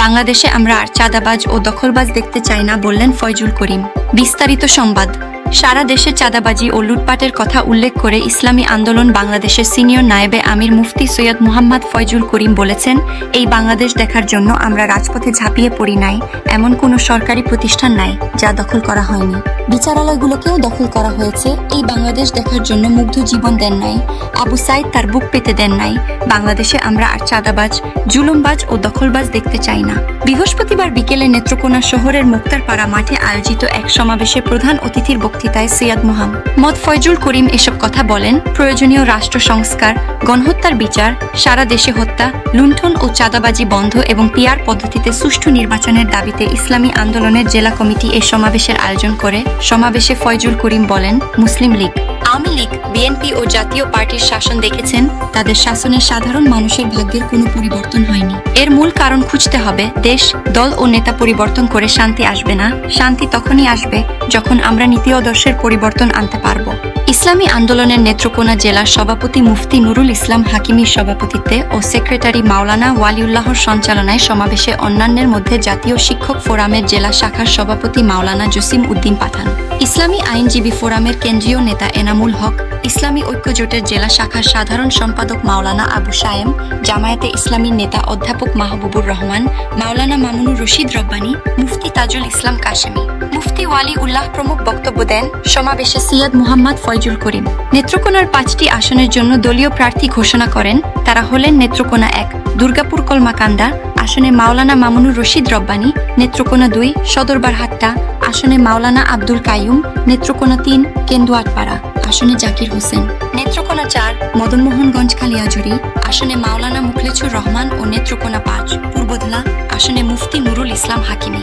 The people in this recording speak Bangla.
বাংলাদেশে আমরা আর চাঁদাবাজ ও দখলবাজ দেখতে চাই না বললেন ফয়জুল করিম। বিস্তারিত সংবাদ। সারা দেশে চাঁদাবাজি ও লুটপাটের কথা উল্লেখ করে ইসলামী আন্দোলন বাংলাদেশের সিনিয়র নায়েবে আমির মুফতি সৈয়দ মুহাম্মদ ফয়জুল করিম বলেছেন, এই বাংলাদেশ দেখার জন্য আমরা রাজপথে ঝাঁপিয়ে পড়ি নাই, এমন কোনো সরকারি প্রতিষ্ঠান নাই যা দখল করা হয়নি। বিচারালয়গুলোকেও দখল করা হয়েছে, এই বাংলাদেশ দেখার জন্য মুগ্ধ জীবন দেন নাই, আবু সাইদ তার বুক পেতে দেন নাই, বাংলাদেশে আমরা আর চাঁদাবাজ, জুলুমবাজ ও দখলবাজ দেখতে চাই না। বৃহস্পতিবার বিকেলে নেত্রকোনা শহরের মুক্তারপাড়া মাঠে আয়োজিত এক সমাবেশে প্রধান অতিথির বক্তৃতায় মোহাম মদ ফয়জুল করিম এসব কথা বলেন প্রয়োজনীয় রাষ্ট্র সংস্কার, গণহত্যার বিচার, সারা দেশে হত্যা, লুণ্ঠন ও চাঁদাবাজি বন্ধ এবং পিয়ার পদ্ধতিতে সুষ্ঠু নির্বাচনের দাবিতে ইসলামী আন্দোলনের জেলা কমিটি এই সমাবেশের আয়োজন করে। সমাবেশে ফয়জুল করিম বলেন, মুসলিম লীগ আওয়ামী লীগ, বিএনপি ও জাতীয় পার্টির শাসন দেখেছেন, তাদের শাসনে সাধারণ মানুষের ভাগ্যের কোনো পরিবর্তন হয়নি। এর মূল কারণ খুঁজতে হবে, দেশ, দল ও নেতা পরিবর্তন করে শান্তি আসবে না। শান্তি তখনই আসবে যখন আমরা নীতি আদর্শের পরিবর্তন আনতে পারব। ইসলামী আন্দোলনের নেত্রকোনা জেলার সভাপতি মুফতি নুরুল ইসলাম হাকিমির সভাপতিত্বে ও সেক্রেটারি মাওলানা ওয়ালিউল্লাহর সঞ্চালনায় সমাবেশে অন্যান্যের মধ্যে জাতীয় শিক্ষক ফোরামের জেলা শাখার সভাপতি মাওলানা জসিম উদ্দিন পাঠান। ইসলামী আইনজীবী ফোরামের কেন্দ্রীয় নেতা এনামুল হক, ইসলামী ঐক্যজোটের জেলা শাখার সাধারণ সম্পাদক মাওলানা আবু সায়েম, জামায়াতে ইসলামীর নেতা অধ্যাপক মাহবুবুর রহমান, মাওলানা মামুনুর রশিদ রব্বানী, মুফতি তাজুল ইসলাম কাশেমি। মুফতি ওয়ালি উল্লাহ প্রমুখ বক্তব্য দেন সমাবেশে সৈয়দ মুহাম্মদ ফয়জুল করিম। নেত্রকোনার পাঁচটি আসনের জন্য দলীয় প্রার্থী ঘোষণা করেন, তারা হলেন নেত্রকোনা এক, দুর্গাপুর কলমাকান্দা, আসনে মাওলানা মামুনুর রশিদ রব্বানী, নেত্রকোনা দুই সদরবার হাট্টা আসনে মাওলানা আব্দুল কাইম নেত্রকোনা তিন, কেন্দুয়াটপাড়া, আসনে জাকির হোসেন। নেত্রকোনা চার, মদনমোহনগঞ্জ খালিয়াজুরি আসনে মাওলানা মুখলেছুর রহমান ও নেত্রকোনা পাঁচ। পূর্বধলা, আসনে মুফতি নুরুল ইসলাম হাকিমি।